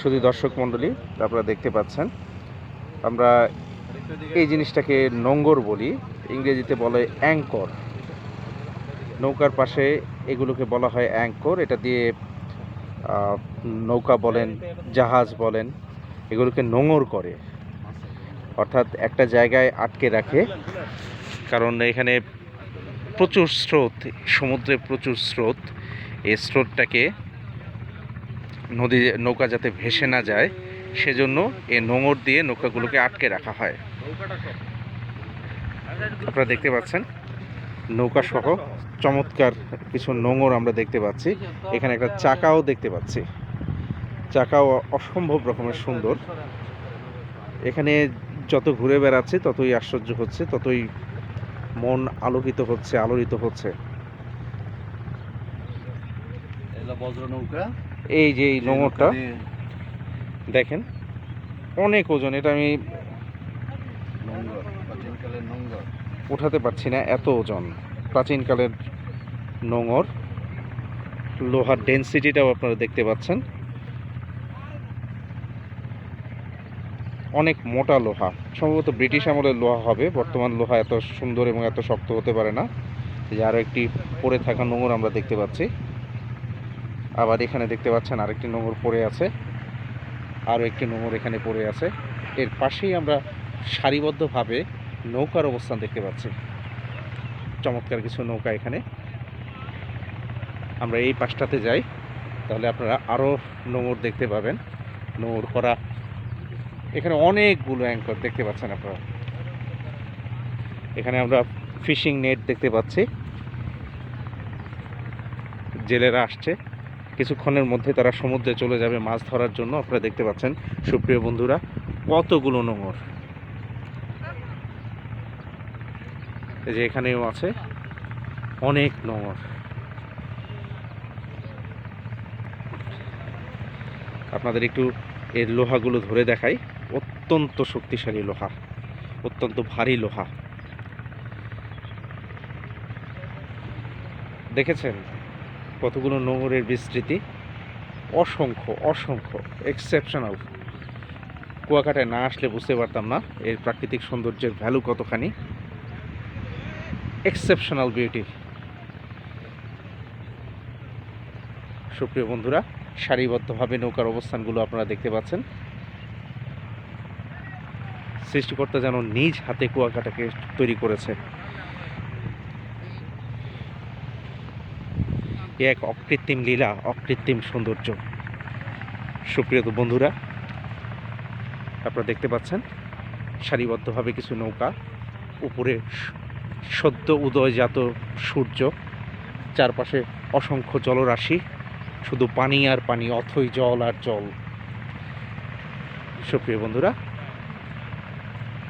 শুধু দর্শক মণ্ডলী, আপনারা দেখতে পাচ্ছেন। আমরা এই জিনিসটাকে নোঙ্গর বলি, ইংরেজিতে বলে অ্যাঙ্কর। নৌকার পাশে এগুলোকে বলা হয় অ্যাঙ্কর। এটা দিয়ে নৌকা বলেন, জাহাজ বলেন, এগুলোকে নোঙর করে। অর্থাৎ একটা জায়গায় আটকে রাখে, কারণ এখানে প্রচুর স্রোত, সমুদ্রে প্রচুর স্রোত। এই স্রোতটাকে নদী নৌকা যাতে ভেসে না যায়, সেজন্য এই নোঙর দিয়ে নৌকাগুলোকে আটকে রাখা হয়। আপনারা দেখতে পাচ্ছেন নৌকা সহ চমৎকার কিছু নোঙর আমরা দেখতে পাচ্ছি। এখানে একটা চাকাও দেখতে পাচ্ছি। চাকাও অসম্ভব রকমের সুন্দর। এখানে যত ঘুরে বেড়াচ্ছে, ততই আশ্চর্য হচ্ছে, ততই মন আলোকিত হচ্ছে, আলোড়িত হচ্ছে। বজ্র নৌকা। এই যে এই নোঙরটা দেখেন অনেক ওজন এটা আমি উঠাতে পারছি না এত ওজন। প্রাচীনকালের নোঙর লোহার ডেন্সিটিটাও আপনারা দেখতে পাচ্ছেন। অনেক মোটা লোহা সম্ভবত ব্রিটিশ আমলের লোহা হবে বর্তমান লোহা এত সুন্দর এবং এত শক্ত হতে পারে না। যে আরও একটি পড়ে থাকা নোঙর আমরা দেখতে পাচ্ছি। আবার এখানে দেখতে পাচ্ছেন আরেকটি নোঙর পড়ে আছে। আরও একটি নোঙর এখানে পড়ে আছে। এর পাশেই আমরা সারিবদ্ধভাবে নৌকার অবস্থান দেখতে পাচ্ছি। চমৎকার কিছু নৌকা এখানে। আমরা এই পাশটাতে যাই, তাহলে আপনারা আরও নোঙর দেখতে পাবেন। নোঙর করা এখানে অনেকগুলো অ্যাঙ্কর দেখতে পাচ্ছেন আপনারা। এখানে আমরা ফিশিং নেট দেখতে পাচ্ছি। জেলেরা আসছে। কিছুক্ষণের মধ্যে তারা সমুদ্রে চলে যাবে মাছ ধরার জন্য। আপনারা দেখতে পাচ্ছেন, সুপ্রিয় বন্ধুরা, কতগুলো নোঙর। এই যে এখানেও আছে অনেক নোঙর। আপনাদের একটু এর লোহাগুলো ধরে দেখাই। অত্যন্ত শক্তিশালী লোহা, অত্যন্ত ভারী লোহা। দেখেছেন? কতগুলো নোঙরের বিস্তৃতি? অসংখ্য অসংখ্য এক্সেপশনাল কুয়াকাটায় না আসলে বুঝতে পারতাম না এর প্রাকৃতিক সৌন্দর্যের ভ্যালু কতখানি। এক্সেপশনাল বিউটি সুপ্রিয় বন্ধুরা, সারিবদ্ধভাবে নৌকার অবস্থানগুলো আপনারা দেখতে পাচ্ছেন। সৃষ্টিকর্তা যেন নিজ হাতে কুয়াকাটাকে তৈরি করেছে। এ এক অকৃত্রিম লীলা, অকৃত্রিম সৌন্দর্য। সুপ্রিয় বন্ধুরা, আপনারা দেখতে পাচ্ছেন, সারিবদ্ধভাবে কিছু নৌকা, উপরে সদ্য উদয়জাত সূর্য, চারপাশে অসংখ্য জলরাশি, শুধু পানি আর পানি, অথই জল আর জল। সুপ্রিয় বন্ধুরা,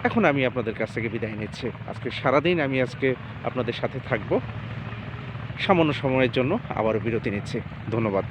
এখন আমি আপনাদের কাছ থেকে বিদায় নিচ্ছি। আজকে সারাদিন আমি আজকে আপনাদের সাথে থাকব। সামান্য সময়ের জন্য আবারও বিরতি নিচ্ছে। ধন্যবাদ।